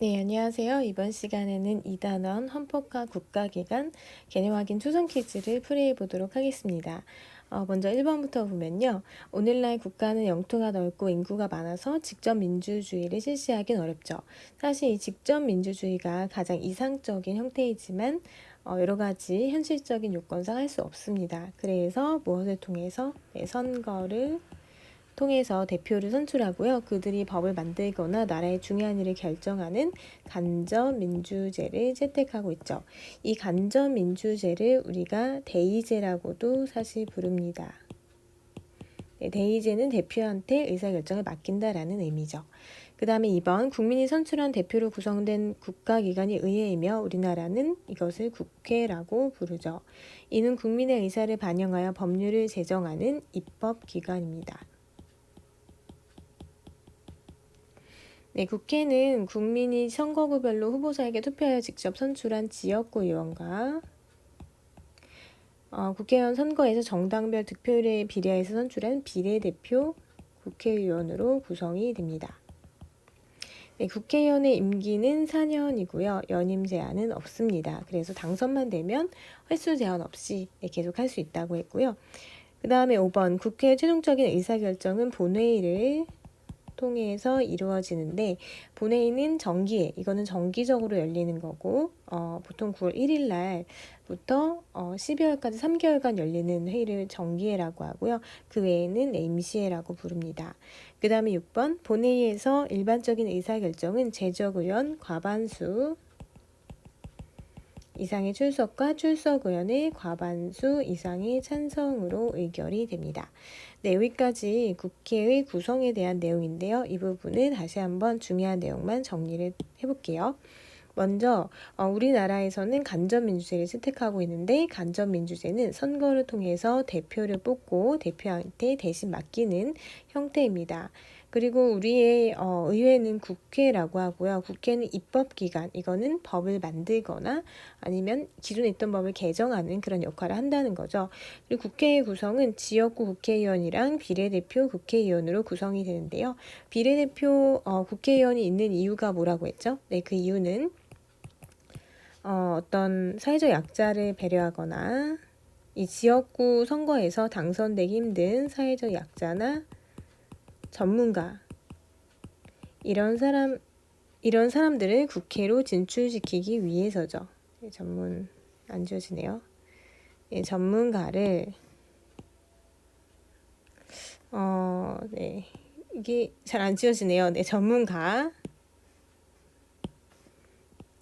네, 안녕하세요. 이번 시간에는 2단원 헌법과 국가기관 개념 확인 초성 퀴즈를 풀이해 보도록 하겠습니다. 어, 먼저 1번부터 보면요. 오늘날 국가는 영토가 넓고 인구가 많아서 직접 민주주의를 실시하긴 어렵죠. 사실 이 직접 민주주의가 가장 이상적인 형태이지만 어, 여러 가지 현실적인 요건상 할 수 없습니다. 그래서 무엇을 통해서 네, 선거를 통해서 대표를 선출하고요. 그들이 법을 만들거나 나라의 중요한 일을 결정하는 간접 민주제를 채택하고 있죠. 이 간접 민주제를 우리가 대의제라고도 사실 부릅니다. 네, 대의제는 대표한테 의사결정을 맡긴다라는 의미죠. 그 다음에 2번 국민이 선출한 대표로 구성된 국가기관이 의회이며 우리나라는 이것을 국회라고 부르죠. 이는 국민의 의사를 반영하여 법률을 제정하는 입법기관입니다. 네, 국회는 국민이 선거구별로 후보자에게 투표하여 직접 선출한 지역구 의원과 어, 국회의원 선거에서 정당별 득표율에 비례해서 선출한 비례대표 국회의원으로 구성이 됩니다. 네, 국회의원의 임기는 4년이고요. 연임 제한은 없습니다. 그래서 당선만 되면 횟수 제한 없이 네, 계속 할 수 있다고 했고요. 그 다음에 5번 국회의 최종적인 의사결정은 본회의를 통해서 이루어지는데 본회의는 정기에 이거는 정기적으로 열리는 거고 어, 보통 9월 1일 날부터 어, 12월까지 3개월간 열리는 회의를 정기회라고 하고요. 그 외에는 임시회라고 부릅니다. 그 다음에 6번 본회의에서 일반적인 의사결정은 제적의원 과반수 이상의 출석과 출석 의원의 과반수 이상의 찬성으로 의결이 됩니다. 네, 여기까지 국회의 구성에 대한 내용인데요. 이 부분은 다시 한번 중요한 내용만 정리를 해볼게요. 먼저 어, 우리나라에서는 간접민주제를 채택하고 있는데 간접민주제는 선거를 통해서 대표를 뽑고 대표한테 대신 맡기는 형태입니다. 그리고 우리의 어, 의회는 국회라고 하고요. 국회는 입법기관, 이거는 법을 만들거나 아니면 기존에 있던 법을 개정하는 그런 역할을 한다는 거죠. 그리고 국회의 구성은 지역구 국회의원이랑 비례대표 국회의원으로 구성이 되는데요. 비례대표 어, 국회의원이 있는 이유가 뭐라고 했죠? 네, 그 이유는 어, 어떤 사회적 약자를 배려하거나 이 지역구 선거에서 당선되기 힘든 사회적 약자나 전문가 이런 사람 이런 사람들을 국회로 진출시키기 위해서죠. 네, 전문 안 지어지네요. 네, 전문가를 어, 네. 이게 잘 안 지어지네요. 네, 전문가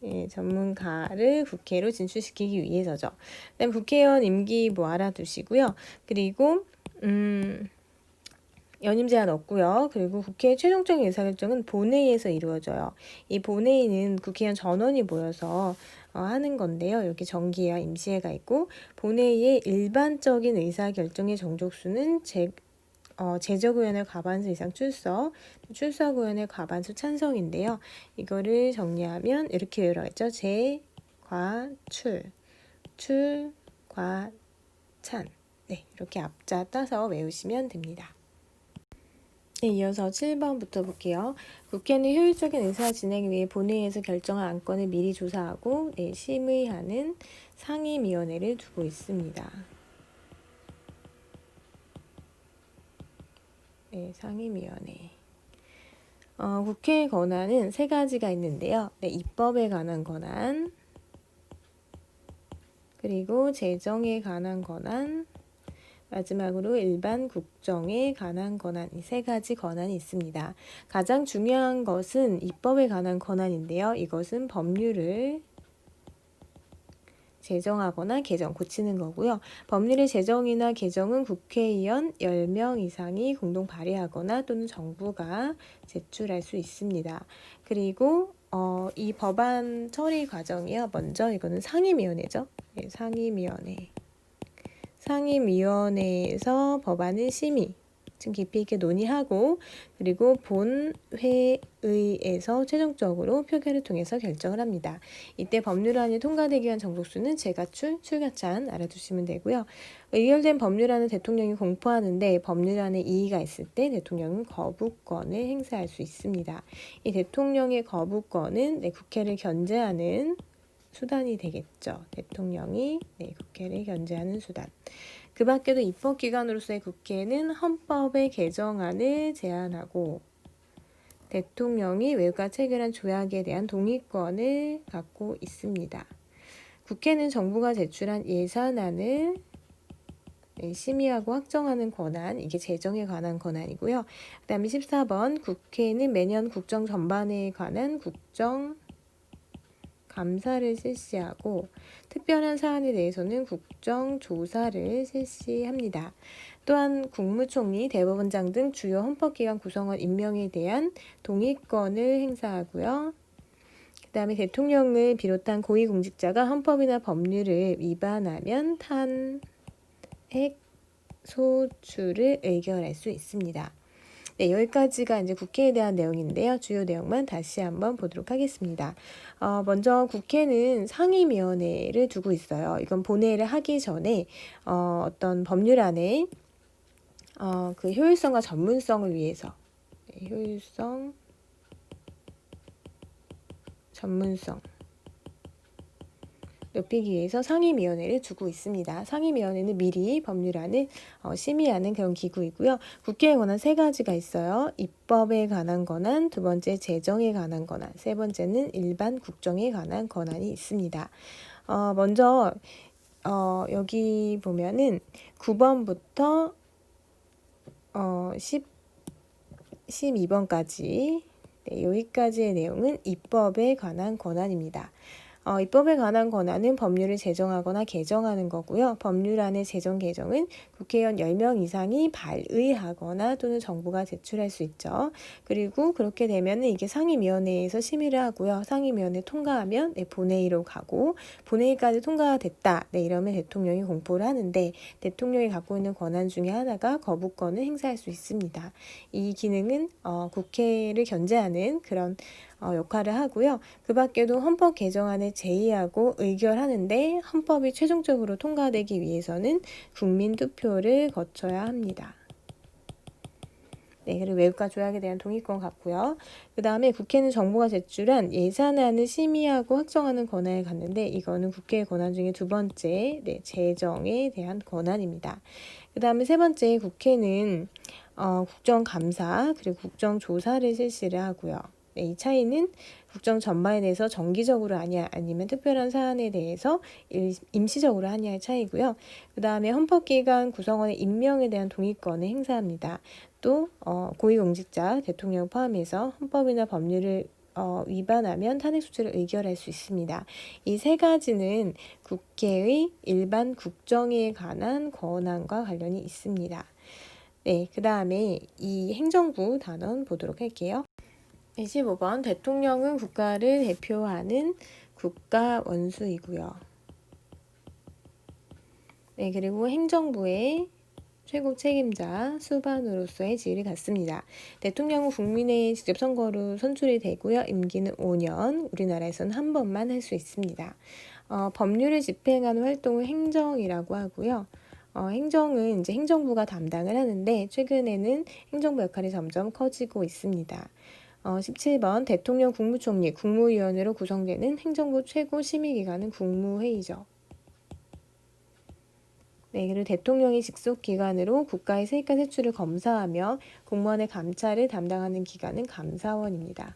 예, 전문가를 국회로 진출시키기 위해서죠. 국회의원 임기 뭐 알아두시고요. 그리고 음, 연임 제한 없고요. 그리고 국회의 최종적인 의사결정은 본회의에서 이루어져요. 이 본회의는 국회의원 전원이 모여서 어, 하는 건데요. 여기 정기와 임시회가 있고 본회의의 일반적인 의사결정의 정족수는 제, 어, 제적의원의 과반수 이상 출석, 출석의원의 과반수 찬성인데요. 이거를 정리하면 이렇게 외워야죠. 제, 과, 출, 출, 과, 찬. 네, 이렇게 앞자 따서 외우시면 됩니다. 네, 이어서 7번부터 볼게요. 국회는 효율적인 의사 진행 위해 본회의에서 결정한 안건을 미리 조사하고 네, 심의하는 상임위원회를 두고 있습니다. 네, 상임위원회. 어, 국회의 권한은 세 가지가 있는데요. 네, 입법에 관한 권한, 그리고 재정에 관한 권한, 마지막으로 일반 국정에 관한 권한 이 세 가지 권한이 있습니다. 가장 중요한 것은 입법에 관한 권한인데요. 이것은 법률을 제정하거나 개정, 고치는 거고요. 법률의 제정이나 개정은 국회의원 10명 이상이 공동 발의하거나 또는 정부가 제출할 수 있습니다. 그리고 어, 이 법안 처리 과정이요. 먼저 이거는 상임위원회죠. 네, 상임위원회. 상임위원회에서 법안을 심의, 좀 깊이 있게 논의하고 그리고 본회의에서 최종적으로 표결을 통해서 결정을 합니다. 이때 법률안이 통과되기 위한 정족수는 재가출, 출가찬 알아두시면 되고요. 의결된 법률안을 대통령이 공포하는데 법률안에 이의가 있을 때 대통령은 거부권을 행사할 수 있습니다. 이 대통령의 거부권은 네, 국회를 견제하는 수단이 되겠죠. 대통령이 네, 국회를 견제하는 수단. 그 밖에도 입법기관으로서의 국회는 헌법의 개정안을 제안하고 대통령이 외국과 체결한 조약에 대한 동의권을 갖고 있습니다. 국회는 정부가 제출한 예산안을 네, 심의하고 확정하는 권한, 이게 재정에 관한 권한이고요. 그 다음에 14번, 국회는 매년 국정 전반에 관한 국정 감사를 실시하고 특별한 사안에 대해서는 국정조사를 실시합니다. 또한 국무총리, 대법원장 등 주요 헌법기관 구성원 임명에 대한 동의권을 행사하고요. 그 다음에 대통령을 비롯한 고위공직자가 헌법이나 법률을 위반하면 탄핵 소추를 의결할 수 있습니다. 네, 여기까지가 이제 국회에 대한 내용인데요. 주요 내용만 다시 한번 보도록 하겠습니다. 어, 먼저 국회는 상임위원회를 두고 있어요. 이건 본회의를 하기 전에 어, 어떤 법률안에 어, 그 효율성과 전문성을 위해서 네, 효율성, 전문성 높이기 위해서 상임위원회를 두고 있습니다. 상임위원회는 미리 법률안을 어, 심의하는 그런 기구이고요. 국회에 관한 세 가지가 있어요. 입법에 관한 권한, 두 번째 재정에 관한 권한, 세 번째는 일반 국정에 관한 권한이 있습니다. 어, 먼저 어, 여기 보면은 9번부터 어, 10, 12번까지 네, 여기까지의 내용은 입법에 관한 권한입니다. 어, 입법에 관한 권한은 법률을 제정하거나 개정하는 거고요. 법률안의 제정 개정은 국회의원 10명 이상이 발의하거나 또는 정부가 제출할 수 있죠. 그리고 그렇게 되면 이게 상임위원회에서 심의를 하고요. 상임위원회 통과하면 네, 본회의로 가고 본회의까지 통과가 됐다. 네, 이러면 대통령이 공포를 하는데 대통령이 갖고 있는 권한 중에 하나가 거부권을 행사할 수 있습니다. 이 기능은 어, 국회를 견제하는 그런 어, 역할을 하고요. 그 밖에도 헌법 개정안을 제의하고 의결하는데 헌법이 최종적으로 통과되기 위해서는 국민 투표를 거쳐야 합니다. 네, 그리고 외국과 조약에 대한 동의권 갖고요. 그 다음에 국회는 정부가 제출한 예산안을 심의하고 확정하는 권한을 갖는데 이거는 국회의 권한 중에 두 번째 네, 재정에 대한 권한입니다. 그 다음에 세 번째 국회는 어, 국정감사 그리고 국정조사를 실시를 하고요. 네, 이 차이는 국정 전반에 대해서 정기적으로 하냐 아니면 특별한 사안에 대해서 임시적으로 하냐의 차이고요. 그 다음에 헌법기관 구성원의 임명에 대한 동의권을 행사합니다. 또 어, 고위공직자 대통령 포함해서 헌법이나 법률을 어, 위반하면 탄핵 소추를 의결할 수 있습니다. 이 세 가지는 국회의 일반 국정에 관한 권한과 관련이 있습니다. 네, 그 다음에 이 행정부 단원 보도록 할게요. 25번 대통령은 국가를 대표하는 국가 원수이고요. 네, 그리고 행정부의 최고 책임자 수반으로서의 지위를 갖습니다. 대통령은 국민의 직접 선거로 선출이 되고요. 임기는 5년, 우리나라에서는 한 번만 할 수 있습니다. 어, 법률을 집행하는 활동을 행정이라고 하고요. 어, 행정은 이제 행정부가 담당을 하는데 최근에는 행정부 역할이 점점 커지고 있습니다. 어, 17번 대통령 국무총리 국무위원으로 구성되는 행정부 최고 심의기관은 국무회의죠. 네, 그리고 대통령이 직속 기관으로 국가의 세입과 세출을 검사하며 공무원의 감찰을 담당하는 기관은 감사원입니다.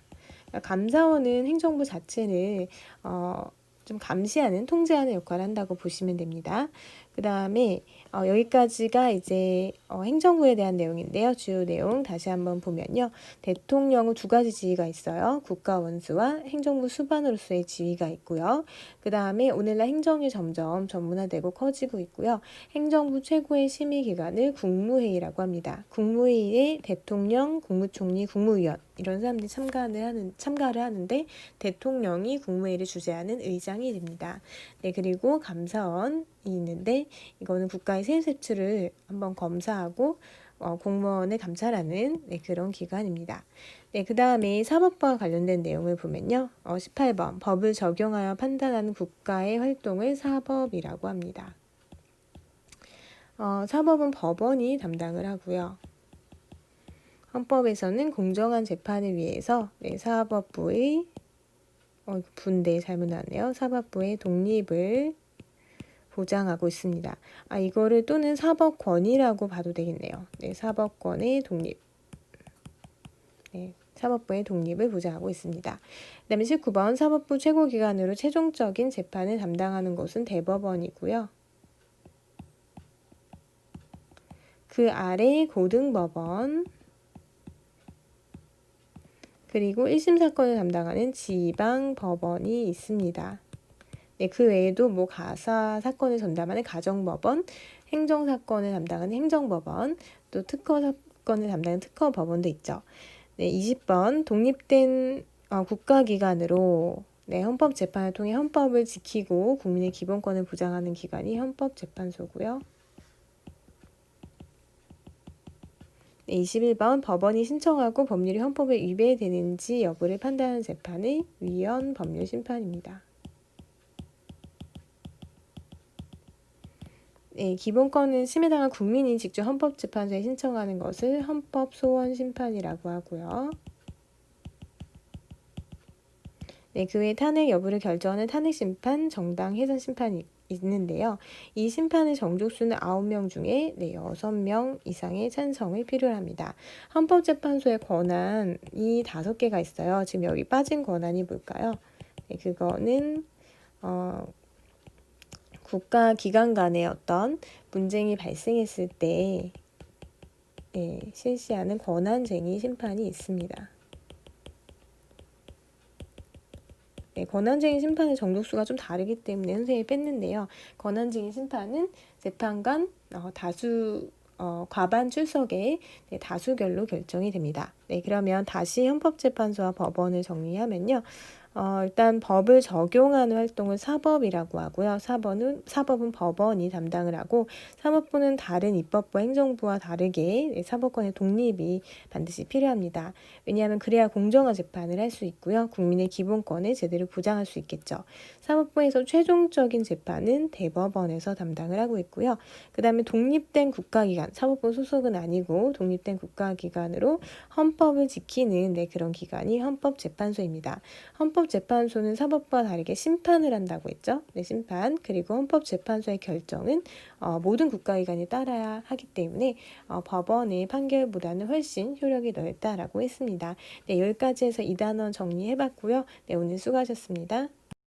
그러니까 감사원은 행정부 자체를 어, 좀 감시하는 통제하는 역할을 한다고 보시면 됩니다. 그 다음에 어, 여기까지가 이제 어, 행정부에 대한 내용인데요. 주요 내용 다시 한번 보면요. 대통령은 두 가지 지위가 있어요. 국가 원수와 행정부 수반으로서의 지위가 있고요. 그 다음에 오늘날 행정이 점점 전문화되고 커지고 있고요. 행정부 최고의 심의 기관을 국무회의라고 합니다. 국무회의에 대통령, 국무총리, 국무위원 이런 사람들이 참가를 하는 참가를 하는데 대통령이 국무회의를 주재하는 의장이 됩니다. 네, 그리고 감사원이 있는데 이거는 국가의 세입 세출을 한번 검사하고 어, 공무원을 감찰하는 네, 그런 기관입니다. 네, 그 다음에 사법부와 관련된 내용을 보면요. 어, 18번 법을 적용하여 판단하는 국가의 활동을 사법이라고 합니다. 어, 사법은 법원이 담당을 하고요. 헌법에서는 공정한 재판을 위해서 네, 사법부의 어, 분대 잘못 나왔네요. 사법부의 독립을 보장하고 있습니다. 아, 이거를 또는 사법권이라고 봐도 되겠네요. 네, 사법권의 독립. 네, 사법부의 독립을 보장하고 있습니다. 그 다음에 19번 사법부 최고기관으로 최종적인 재판을 담당하는 곳은 대법원이고요. 그 아래 고등법원, 그리고 1심 사건을 담당하는 지방법원이 있습니다. 네, 그 외에도 뭐 가사 사건을 전담하는 가정법원, 행정 사건을 담당하는 행정법원, 또 특허 사건을 담당하는 특허 법원도 있죠. 네, 20번 독립된 어, 국가기관으로 네, 헌법재판을 통해 헌법을 지키고 국민의 기본권을 보장하는 기관이 헌법재판소고요. 네, 21번 법원이 신청하고 법률이 헌법에 위배되는지 여부를 판단하는 재판의 위헌 법률 심판입니다. 네, 기본권은 심해당한 국민이 직접 헌법재판소에 신청하는 것을 헌법소원 심판이라고 하고요. 네, 그외 탄핵 여부를 결정하는 탄핵 심판, 정당 해산 심판이 있는데요. 이 심판의 정족수는 9명 중에 네, 6명 이상의 찬성을 필요로 합니다. 헌법재판소의 권한이 5개가 있어요. 지금 여기 빠진 권한이 뭘까요? 네, 그거는 어, 국가 기관 간의 어떤 분쟁이 발생했을 때 예, 실시하는 권한쟁의 심판이 있습니다. 네, 권한쟁의 심판의 정족수가 좀 다르기 때문에 선생님이 뺐는데요. 권한쟁의 심판은 재판관 어, 다수 어, 과반 출석에 네, 다수결로 결정이 됩니다. 네, 그러면 다시 헌법재판소와 법원을 정리하면요. 어, 일단 법을 적용하는 활동을 사법이라고 하고요. 사법은, 사법은 법원이 담당을 하고 사법부는 다른 입법부 행정부와 다르게 사법권의 독립이 반드시 필요합니다. 왜냐하면 그래야 공정한 재판을 할 수 있고요. 국민의 기본권을 제대로 보장할 수 있겠죠. 사법부에서 최종적인 재판은 대법원에서 담당을 하고 있고요. 그 다음에 독립된 국가기관, 사법부 소속은 아니고 독립된 국가기관으로 헌법 을 지키는 네, 그런 기관이 헌법재판소입니다. 헌법재판소는 사법부와 다르게 심판을 한다고 했죠. 네, 심판. 그리고 헌법재판소의 결정은 어, 모든 국가기관이 따라야 하기 때문에 어, 법원의 판결보다는 훨씬 효력이 넓다라고 했습니다. 네, 여기까지 해서 이 단원 정리해봤고요. 네, 오늘 수고하셨습니다.